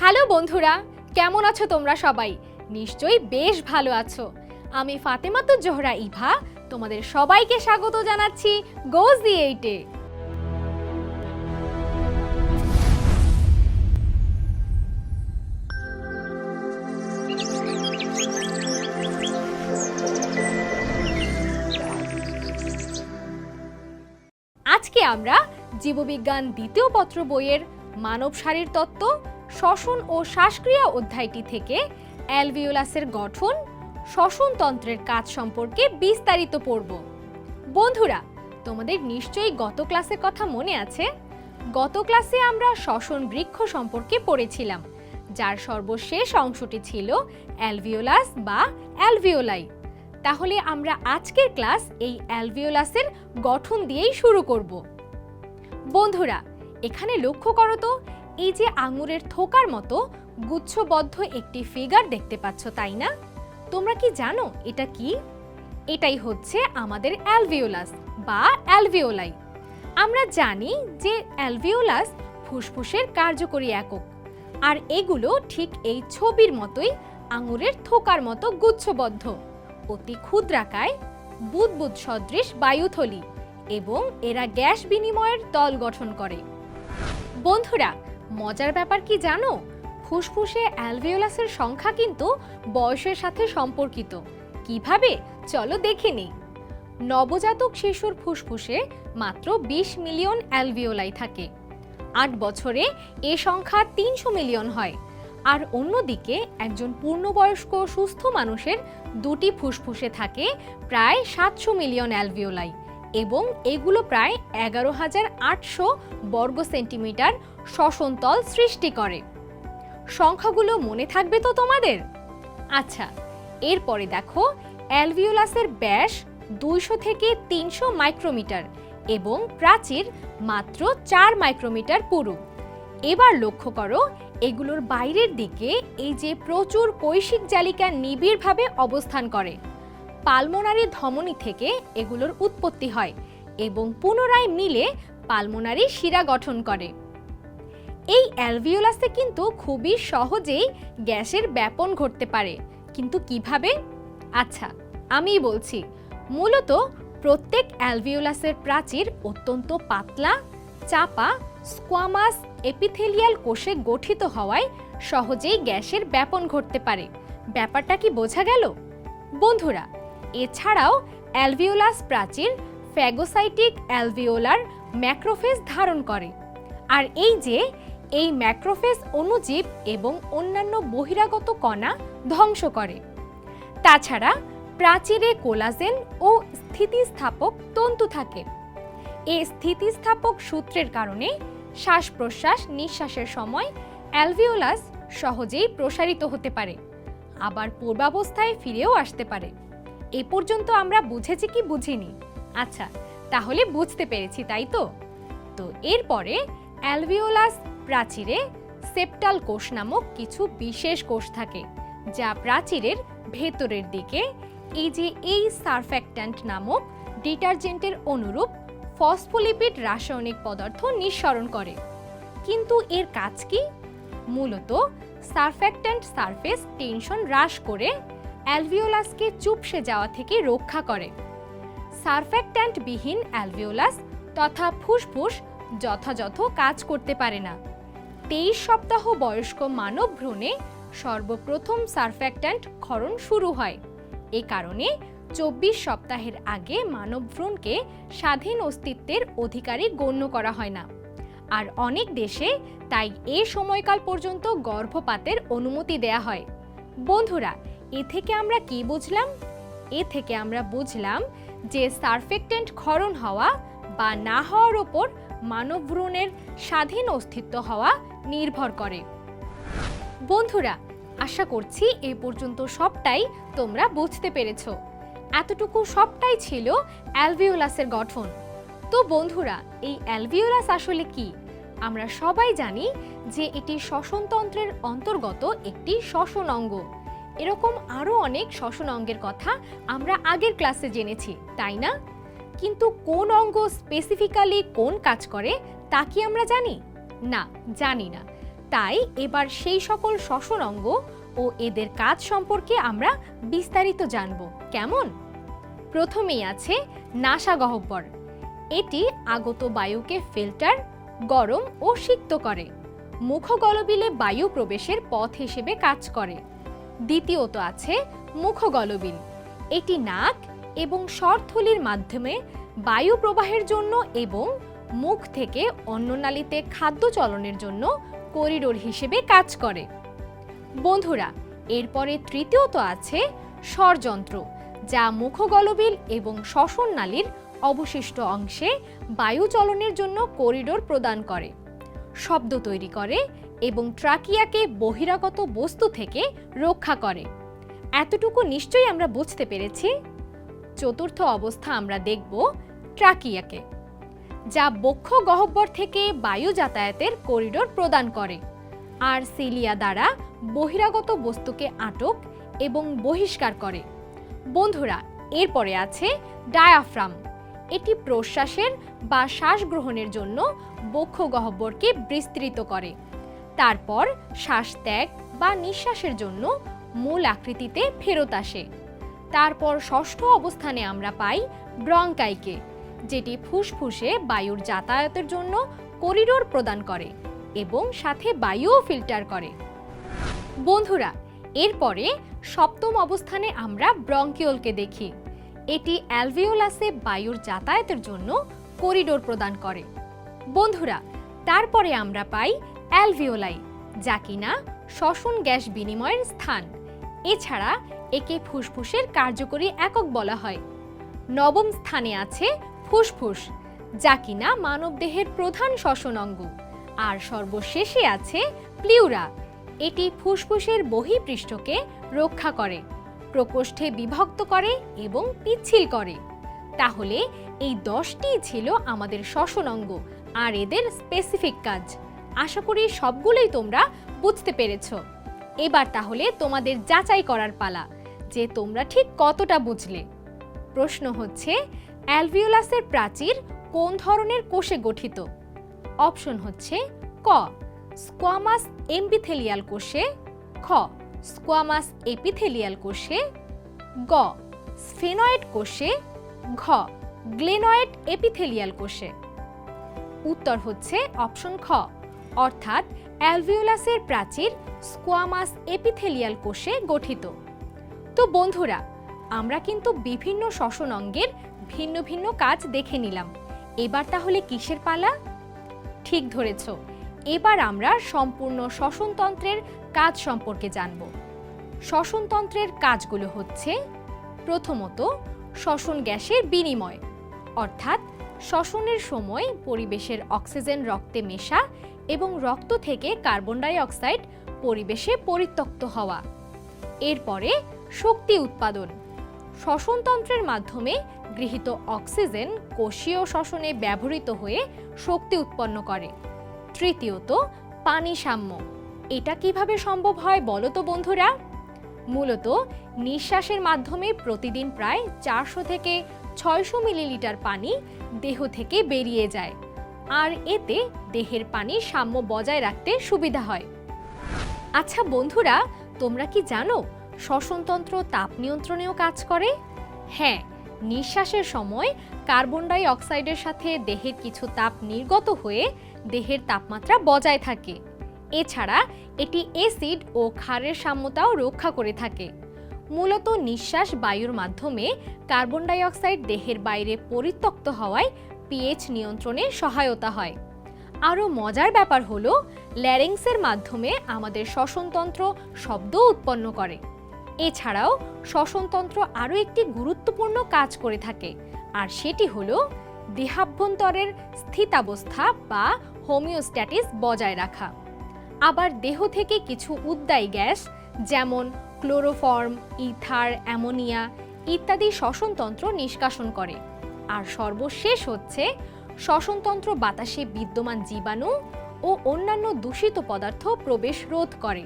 Hello বন্ধুরা, কেমন আছো তোমরা সবাই? নিশ্চয়ই বেশ ভালো আছো। আমি ফাতেমাতু জোহরা ইভা, তোমাদের সবাইকে স্বাগত জানাচ্ছি গোজ দি এইটে। আজকে আমরা জীববিজ্ঞান দ্বিতীয় পত্র বইয়ের মানব শারীর তত্ত্ব শ্বসন ও শ্বাসক্রিয়া অধ্যায়টি থেকে অ্যালভিওলাসের গঠন শ্বসনতন্ত্রের কাজ সম্পর্কে বিস্তারিত পড়ব। বন্ধুরা, তোমাদের নিশ্চয়ই গত ক্লাসের কথা মনে আছে? গত ক্লাসে আমরা শ্বসন বৃক্ষ সম্পর্কে পড়েছিলাম, যার সর্বশেষ অংশটি ছিল অ্যালভিওলাস বা অ্যালভিওলাই। তাহলে আমরা আজকের ক্লাস এই অ্যালভিওলাসের গঠন দিয়েই শুরু করব। বন্ধুরা, এখানে লক্ষ্য করো তো এই যে আঙুরের থোকার মতো গুচ্ছবদ্ধ একটি ফিগার দেখতে পাচ্ছ, তাই না? তোমরা কি জানো এটা কি? এটাই হচ্ছে আমাদের অ্যালভিওলাস বা অ্যালভিওলাই। আমরা জানি যে অ্যালভিওলাস ফুসফুসের কার্যকরী একক, আর এগুলো ঠিক এই ছবির মতোই আঙুরের থোকার মতো গুচ্ছবদ্ধ, অতি ক্ষুদ্রাকায়, বুদবুদ সদৃশ বায়ুথলি, এবং এরা গ্যাস বিনিময়ের দল গঠন করে। বন্ধুরা মজার ব্যাপার কি জানো? ফুসফুসে অ্যালভিওলাসের সংখ্যা কিন্তু বয়সের সাথে সম্পর্কিত। কীভাবে? চলো দেখে নিই। নবজাতক শিশুর ফুসফুসে মাত্র বিশ মিলিয়ন অ্যালভিওলাই থাকে। আট বছরে এ সংখ্যা তিনশো মিলিয়ন হয়। আর অন্যদিকে একজন পূর্ণবয়স্ক সুস্থ মানুষের দুটি ফুসফুসে থাকে প্রায় সাতশো মিলিয়ন অ্যালভিওলাই। এবং এগুলো প্রায় এগারো হাজার আটশো বর্গ সেন্টিমিটার শ্বসনতল সৃষ্টি করে। সংখ্যাগুলো মনে থাকবে তো তোমাদের? আচ্ছা এরপরে দেখো, অ্যালভিওলাসের ব্যাস দুইশো থেকে তিনশো মাইক্রোমিটার এবং প্রাচীর মাত্র চার মাইক্রোমিটার পুরু। এবার লক্ষ্য করো, এগুলোর বাইরের দিকে এই যে প্রচুর কৈশিক জালিকা নিবিড়ভাবে অবস্থান করে। পালমোনারি ধমনী থেকে এগুলোর উৎপত্তি হয় এবং পুনরায় মিলে পালমোনারি শিরা গঠন করে। এই অ্যালভিওলাসে কিন্তু খুবই সহজেই গ্যাসের ব্যাপন ঘটতে পারে। কিন্তু কীভাবে? আচ্ছা আমি বলছি। মূলত প্রত্যেক অ্যালভিওলাসের প্রাচীর অত্যন্ত পাতলা, চাপা, স্কোয়ামাস এপিথেলিয়াল কোষে গঠিত হওয়ায় সহজেই গ্যাসের ব্যাপন ঘটতে পারে। ব্যাপারটা কি বোঝা গেল? বন্ধুরা এছাড়াও অ্যালভিওলাস প্রাচীর ফ্যাগোসাইটিক অ্যালভিওলার ম্যাক্রোফেজ ধারণ করে। আর এই যে, এই ম্যাক্রোফেজ অণুজীব এবং অন্যান্য বহিরাগত কণা ধ্বংস করে। তাছাড়া প্রাচীরে কোলাজেন ও স্থিতিস্থাপক তন্তু থাকে। এই স্থিতিস্থাপক সূত্রের কারণে শ্বাস প্রশ্বাস নিঃশ্বাসের সময় অ্যালভিওলাস সহজেই প্রসারিত হতে পারে, আবার পূর্বাবস্থায় ফিরেও আসতে পারে। এ পর্যন্ত আমরা বুঝেছি কি বুঝিনি। আচ্ছা তাহলে বুঝতে পেরেছি, তাই তো? তো এরপরে অ্যালভিওলাস প্রাচীরে সেপ্টাল কোষ নামক কিছু বিশেষ কোষ থাকে, যা প্রাচীরের ভেতরের দিকে এই যে এই সারফ্যাক্ট্যান্ট নামক ডিটারজেন্টের অনুরূপ ফসফোলিপিড রাসায়নিক পদার্থ নিঃসরণ করে। কিন্তু এর কাজ কি? মূলত সারফ্যাক্ট্যান্ট সারফেস টেনশন হ্রাস করে অ্যালভিওলাসকে চুপসে যাওয়া থেকে রক্ষা করে। সারফ্যাক্ট্যান্ট বিহীন অ্যালভিওলাস তথা ফুসফুস যথাযথ কাজ করতে পারে না। তেইশ সপ্তাহ বয়স্ক মানব ভ্রূণে সর্বপ্রথম সারফ্যাক্ট্যান্ট ক্ষরণ শুরু হয়। এ কারণে চব্বিশ সপ্তাহের আগে মানব ভ্রূণকে স্বাধীন অস্তিত্বের অধিকারী গণ্য করা হয় না। আর অনেক দেশে তাই এ সময়কাল পর্যন্ত গর্ভপাতের অনুমতি দেয়া হয়। বন্ধুরা এ থেকে আমরা কি বুঝলাম? এ থেকে আমরা বুঝলাম যে সারফেক্টেন্ট ক্ষরণ হওয়া বা না হওয়ার ওপর মানব ভ্রূণের স্বাধীন অস্তিত্ব হওয়া নির্ভর করে। বন্ধুরা, আশা করছি এ পর্যন্ত সবটাই তোমরা বুঝতে পেরেছ। এতটুকু সবটাই ছিল অ্যালভিওলাসের গঠন। তো বন্ধুরা, এই অ্যালভিওলাস আসলে কি? আমরা সবাই জানি যে এটি শ্বসনতন্ত্রের অন্তর্গত একটি শ্বসন অঙ্গ। এরকম আরও অনেক শ্বসন অঙ্গের কথা আমরা আগের ক্লাসে জেনেছি, তাই না? কিন্তু কোন অঙ্গ স্পেসিফিক্যালি কোন কাজ করে, তা কি আমরা জানি? না জানি না। তাই এবার সেই সকল শ্বসন অঙ্গ ও এদের কাজ সম্পর্কে আমরা বিস্তারিত জানব। কেমন? প্রথমেই আছে নাসা গহ্বর এটি আগত বায়ুকে ফিল্টার, গরম ও সিক্ত করে। মুখগলবিলে বায়ু প্রবেশের পথ হিসেবে কাজ করে। দ্বিতীয়ত আছে মুখগলবিল এটি নাক এবং স্বরথলির মাধ্যমে বায়ু প্রবাহের জন্য এবং মুখ থেকে অন্ননালীতে খাদ্য চলনের জন্য করিডোর হিসেবে কাজ করে। বন্ধুরা, এরপরে তৃতীয়ত আছে স্বরযন্ত্র, যা মুখগলবিল এবং শ্বসন নালীর অবশিষ্ট অংশে বায়ু চলনের জন্য করিডোর প্রদান করে। শব্দ তৈরি করে এবং ট্রাকিয়াকে বহিরাগত বস্তু থেকে রক্ষা করে। এতটুকু নিশ্চয়ই আমরা বুঝতে পেরেছি। চতুর্থ অবস্থা আমরা দেখব ট্রাকিয়াকে, যা বক্ষ গহ্বর থেকে বায়ু যাতায়াতের করিডোর প্রদান করে। আর সিলিয়া দ্বারা বহিরাগত বস্তুকে আটক এবং বহিষ্কার করে। বন্ধুরা, এরপরে আছে ডায়াফ্রাম। এটি প্রশ্বাসের বা শ্বাস গ্রহণের জন্য বক্ষ গহ্বরকে বিস্তৃত করে। তারপর শ্বাস ত্যাগ বা নিঃশ্বাসের জন্য মূল আকৃতিতে ফেরত আসে। তারপর ষষ্ঠ অবস্থানে আমরা পাই ব্রঙ্কাইকে, যেটি ফুসফুসে বায়ুর যাতায়াতের জন্য করিডোর প্রদান করে এবং সাথে বায়ুও ফিল্টার করে। বন্ধুরা, এরপরে সপ্তম অবস্থানে আমরা ব্রঙ্কিওলকে দেখি। এটি অ্যালভিওলাসে বায়ুর যাতায়াতের জন্য করিডোর প্রদান করে। বন্ধুরা, তারপরে আমরা পাই অ্যালভিওলাই, যা কিনা শ্বসন গ্যাস বিনিময়ের স্থান। এছাড়া একে ফুসফুসের কার্যকরী একক বলা হয়। নবম স্থানে আছে ফুসফুস, যা কিনা মানবদেহের প্রধান শ্বসন অঙ্গ। আর সর্বশেষে আছে প্লিউরা, এটি ফুসফুসের বহিপৃষ্ঠকে রক্ষা করে। প্রকোষ্ঠে বিভক্ত করে এবং পিচ্ছিল করে। তাহলে এই দশটি ছিল আমাদের শ্বসন অঙ্গ আর এদের স্পেসিফিক কাজ। আশা করি সবগুলোই তোমরা বুঝতে পেরেছ। এবার তাহলে তোমাদের যাচাই করার পালা, যে তোমরা ঠিক কতটা বুঝলে। প্রশ্ন হচ্ছে, অ্যালভিওলাসের প্রাচীর কোন ধরনের কোষে গঠিত? অপশন হচ্ছে ক, স্কোয়ামাস এমপিথেলিয়াল কোষে, খ স্কোয়ামাস এপিথেলিয়াল কোষে গ, স্ফেনয়েড কোষে ঘ, গ্লেনয়েড এপিথেলিয়াল কোষে। উত্তর হচ্ছে অপশন খ, অর্থাৎ অ্যালভিওলাসের প্রাচীর স্কোয়ামাস এপিথেলিয়াল কোষে গঠিত। তো বন্ধুরা, আমরা কিন্তু বিভিন্ন শ্বসন অঙ্গের ভিন্ন ভিন্ন কাজ দেখে নিলাম। এবার তাহলে কিসের পালা? ঠিক ধরেছ। এবার আমরা সম্পূর্ণ শ্বসনতন্ত্রের কাজ সম্পর্কে জানব। শ্বসনতন্ত্রের কাজগুলো হচ্ছে, প্রথমত, শ্বসন গ্যাসের বিনিময়, অর্থাৎ শ্বসনের সময় পরিবেশের অক্সিজেন রক্তে মেশা এবং রক্ত থেকে কার্বন ডাই অক্সাইড পরিবেশে পরিত্যক্ত হওয়া। এরপরে, শক্তি উৎপাদন, শ্বসনতন্ত্রের মাধ্যমে গৃহীত অক্সিজেন কোষীয় শ্বসনে ব্যবহৃত হয়ে শক্তি উৎপন্ন করে। তৃতীয়ত, পানি সাম্য এটা কীভাবে সম্ভব হয় বলো তো বন্ধুরা? মূলত নিঃশ্বাসের মাধ্যমে প্রতিদিন প্রায় চারশো থেকে ছয়শো মিলিলিটার পানি দেহ থেকে বেরিয়ে যায়। আর এতে দেহের পানি সাম্য বজায় রাখতে সুবিধা হয়। আচ্ছা বন্ধুরা, তোমরা কি জানো শ্বসনতন্ত্র তাপ নিয়ন্ত্রণেও কাজ করে? হ্যাঁ নিঃশ্বাসের সময় কার্বন ডাই অক্সাইডের সাথে দেহের কিছু তাপ নির্গত হয়ে দেহের তাপমাত্রা বজায় থাকে। এছাড়া এটি অ্যাসিড ও ক্ষারের সাম্যতাও রক্ষা করে থাকে। মূলত নিঃশ্বাস বায়ুর মাধ্যমে কার্বন ডাই অক্সাইড দেহের বাইরে পরিত্যক্ত হওয়ায় পিএইচ নিয়ন্ত্রণে সহায়তা হয়। আরও মজার ব্যাপার হলো ল্যারিংসের মাধ্যমে আমাদের শ্বসনতন্ত্র শব্দ উৎপন্ন করে। এছাড়াও শ্বসনতন্ত্র আরও একটি গুরুত্বপূর্ণ কাজ করে থাকে, আর সেটি হলো দেহাভ্যন্তরের স্থিতাবস্থা বা হোমিওস্ট্যাটিস বজায় রাখা। আবার দেহ থেকে কিছু উদ্দায়ী গ্যাস, যেমন ক্লোরোফর্ম, ইথার, অ্যামোনিয়া ইত্যাদি শ্বসনতন্ত্র নিষ্কাশন করে। আর সর্বশেষ হচ্ছে, শ্বসনতন্ত্র বাতাসে বিদ্যমান জীবাণু ও অন্যান্য দূষিত পদার্থ প্রবেশ রোধ করে।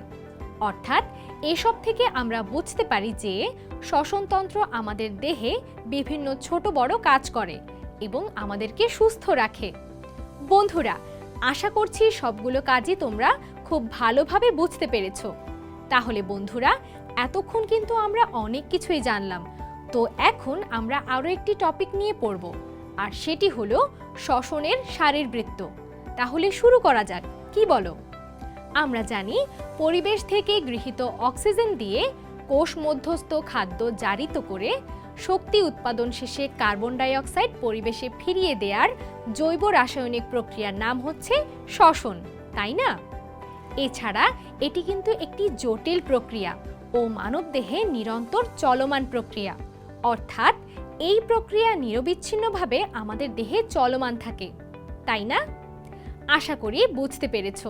অর্থাৎ এসব থেকে আমরা বুঝতে পারি যে, শ্বসনতন্ত্র আমাদের দেহে বিভিন্ন ছোট বড় কাজ করে এবং আমাদেরকে সুস্থ রাখে। বন্ধুরা, আশা করছি সবগুলো কাজই তোমরা খুব ভালোভাবে বুঝতে পেরেছ। তাহলে বন্ধুরা, এতক্ষণ কিন্তু আমরা অনেক কিছুই জানলাম। তো এখন আমরা আরও একটি টপিক নিয়ে পড়ব, আর সেটি হলো শ্বসনের শারীরবৃত্ত তাহলে শুরু করা যাক, কি বলো? আমরা জানি, পরিবেশ থেকে গৃহীত অক্সিজেন দিয়ে কোষ মধ্যস্থ খাদ্য জারিত করে শক্তি উৎপাদন শেষে কার্বন ডাই অক্সাইড পরিবেশে ফিরিয়ে দেওয়ার জৈব রাসায়নিক প্রক্রিয়ার নাম হচ্ছে শ্বসন, তাই না? এছাড়া এটি কিন্তু একটি জটিল প্রক্রিয়া ও মানবদেহে নিরন্তর চলমান প্রক্রিয়া। অর্থাৎ এই প্রক্রিয়া নিরবিচ্ছিন্নভাবে আমাদের দেহে চলমান থাকে, তাই না? আশা করি বুঝতে পেরেছ।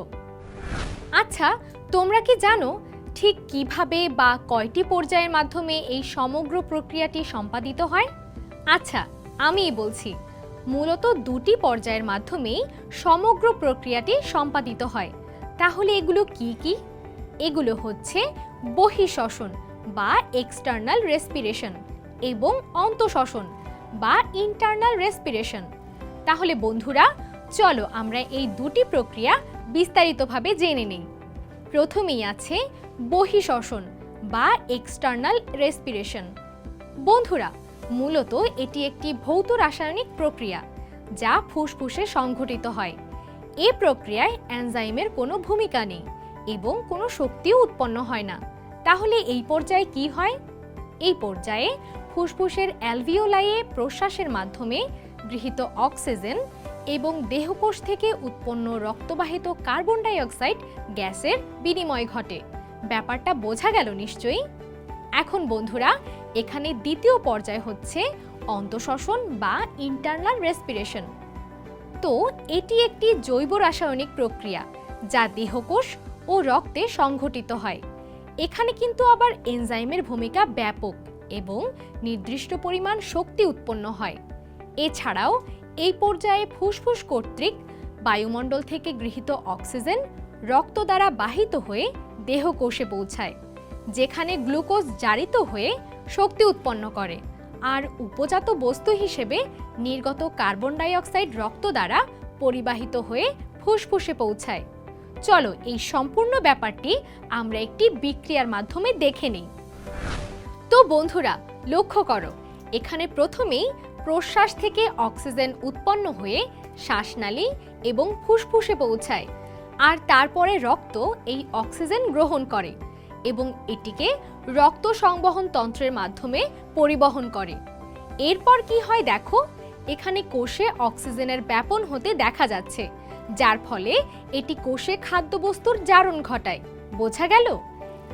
আচ্ছা তোমরা কি জানো ঠিক কীভাবে বা কয়টি পর্যায়ের মাধ্যমে এই সমগ্র প্রক্রিয়াটি সম্পাদিত হয়? আচ্ছা আমি বলছি, মূলত দুটি পর্যায়ের মাধ্যমেই সমগ্র প্রক্রিয়াটি সম্পাদিত হয়। তাহলে এগুলো কি কি? এগুলো হচ্ছে বহিঃশ্বসন বা এক্সটার্নাল রেসপিরেশন এবং অন্তঃশ্বসন বা ইন্টারনাল রেসপিরেশন তাহলে বন্ধুরা, চলো আমরা এই দুটি প্রক্রিয়া বিস্তারিতভাবে জেনে নিই। প্রথমেই আছে বহিঃশ্বসন বা এক্সটার্নাল রেসপিরেশন বন্ধুরা, মূলত এটি একটি ভৌত রাসায়নিক প্রক্রিয়া যা ফুসফুসে সংঘটিত হয়। এ প্রক্রিয়ায় অ্যানজাইমের কোনো ভূমিকা নেই এবং কোনো শক্তিও উৎপন্ন হয় না। তাহলে এই পর্যায়ে কি হয়? এই পর্যায়ে ফুসফুসের অ্যালভিওলাইয়ে প্রশ্বাসের মাধ্যমে গৃহীত অক্সিজেন এবং দেহকোষ থেকে উৎপন্ন রক্তবাহিত কার্বন ডাই অক্সাইড গ্যাসের বিনিময় ঘটে। ব্যাপারটা বোঝা গেল নিশ্চয়ই? এখন বন্ধুরা, এখানে দ্বিতীয় পর্যায় হচ্ছে অন্তঃশ্বসন বা ইন্টারনাল রেসপিরেশন তো এটি একটি জৈব রাসায়নিক প্রক্রিয়া যা দেহকোষ ও রক্তে সংঘটিত হয়। এখানে কিন্তু আবার এনজাইমের ভূমিকা ব্যাপক এবং নির্দিষ্ট পরিমাণ শক্তি উৎপন্ন হয়। এছাড়াও এই পর্যায়ে ফুসফুস কর্তৃক বায়ুমণ্ডল থেকে গৃহীত অক্সিজেন রক্ত দ্বারা বাহিত হয়ে দেহকোষে পৌঁছায়, যেখানে গ্লুকোজ জারিত হয়ে শক্তি উৎপন্ন করে। আর উপজাত বস্তু হিসেবে নির্গত কার্বন ডাই অক্সাইড রক্ত দ্বারা পরিবাহিত হয়ে ফুসফুসে পৌঁছায়। চলো, এই সম্পূর্ণ ব্যাপারটি আমরা একটি বিক্রিয়ার মাধ্যমে দেখে নিই। তো বন্ধুরা, লক্ষ্য করো, এখানে প্রথমেই প্রশ্বাস থেকে অক্সিজেন উৎপন্ন হয়ে শ্বাসনালী এবং ফুসফুসে পৌঁছায়, আর তারপরে রক্ত এই অক্সিজেন গ্রহণ করে এবং এটিকে রক্ত সংবহন তন্ত্রের মাধ্যমে পরিবহন করে। এরপর কি হয় দেখো? এখানে কোষে অক্সিজেনের ব্যাপন হতে দেখা যাচ্ছে, যার ফলে এটি কোষে খাদ্যবস্তুর জারণ ঘটায়। বোঝা গেল?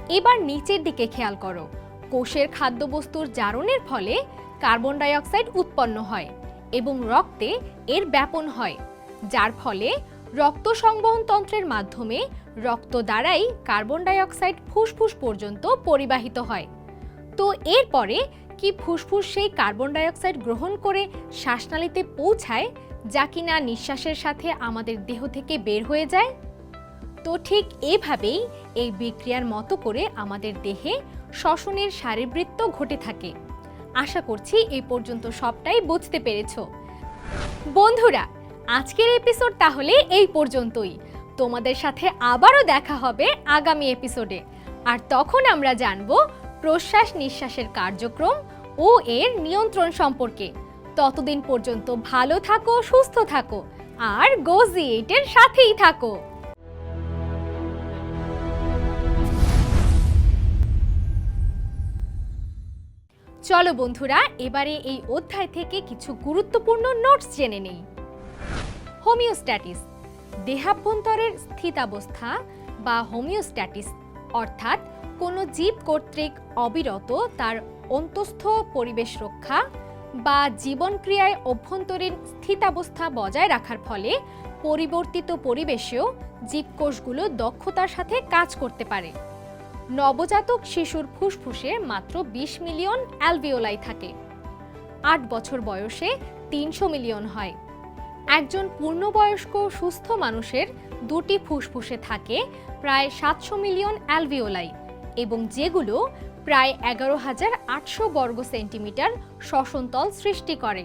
এবার নিচের দিকে খেয়াল করো। কোষের খাদ্যবস্তুর জারণের ফলে কার্বন ডাই অক্সাইড উৎপন্ন হয় এবং রক্তে এর ব্যাপন হয়, যার ফলে রক্ত সংবহন তন্ত্রের মাধ্যমে রক্ত দ্বারাই কার্বন ডাই অক্সাইড ফুসফুস পর্যন্ত পরিবাহিত হয়। তো এরপরে কি ফুসফুস সেই কার্বন ডাই অক্সাইড গ্রহণ করে শ্বাসনালীতে পৌঁছায়, যা কিনা নিঃশ্বাসের সাথে আমাদের দেহ থেকে বের হয়ে যায়? তো ঠিক এভাবেই এই বিক্রিয়ার মতো করে আমাদের দেহে শ্বসনের শারীরবৃত্ত ঘটে থাকে। আশা করছি এই পর্যন্ত সবটাই বুঝতে পেরেছ। বন্ধুরা আজকের এপিসোড তাহলে এই পর্যন্তই। তোমাদের সাথে আবারও দেখা হবে আগামী এপিসোডে আর তখন আমরা জানব প্রশ্বাস নিঃশ্বাসের কার্যক্রম ও এর নিয়ন্ত্রণ সম্পর্কে। ততদিন পর্যন্ত ভালো থাকো, সুস্থ থাকো, আর গোজি এইটের সাথেই থাকো। চলো বন্ধুরা, এবারে এই অধ্যায় থেকে কিছু গুরুত্বপূর্ণ নোটস জেনে নেই। হোমিওস্ট্যাটিস, দেহাভ্যন্তরের স্থিতাবস্থা বা হোমিওস্ট্যাটিস, অর্থাৎ কোনো জীব কর্তৃক অবিরত তার অন্তস্থ পরিবেশ রক্ষা বা জীবনক্রিয়ায় অভ্যন্তরীণ স্থিতাবস্থা বজায় রাখার ফলে পরিবর্তিত পরিবেশেও জীবকোষগুলো দক্ষতার সাথে কাজ করতে পারে। নবজাতক শিশুর ফুসফুসে মাত্র বিশ মিলিয়ন অ্যালভিওলাই থাকে। আট বছর বয়সে তিনশো মিলিয়ন হয়। একজন পূর্ণবয়স্ক সুস্থ মানুষের দুটি ফুসফুসে থাকে প্রায় সাতশো মিলিয়ন অ্যালভিওলাই এবং যেগুলো প্রায় এগারো হাজার আটশো বর্গ সেন্টিমিটার শ্বসনতল সৃষ্টি করে।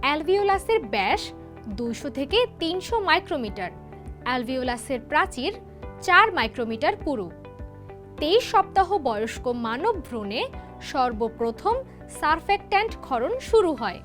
অ্যালভিওলাসের ব্যাস দুইশো থেকে তিনশো মাইক্রোমিটার। অ্যালভিওলাসের প্রাচীর চার মাইক্রোমিটার পুরু। তেইশ সপ্তাহ বয়স্ক মানব ভ্রূণে সর্বপ্রথম সারফেক্ট্যান্ট ক্ষরণ শুরু হয়।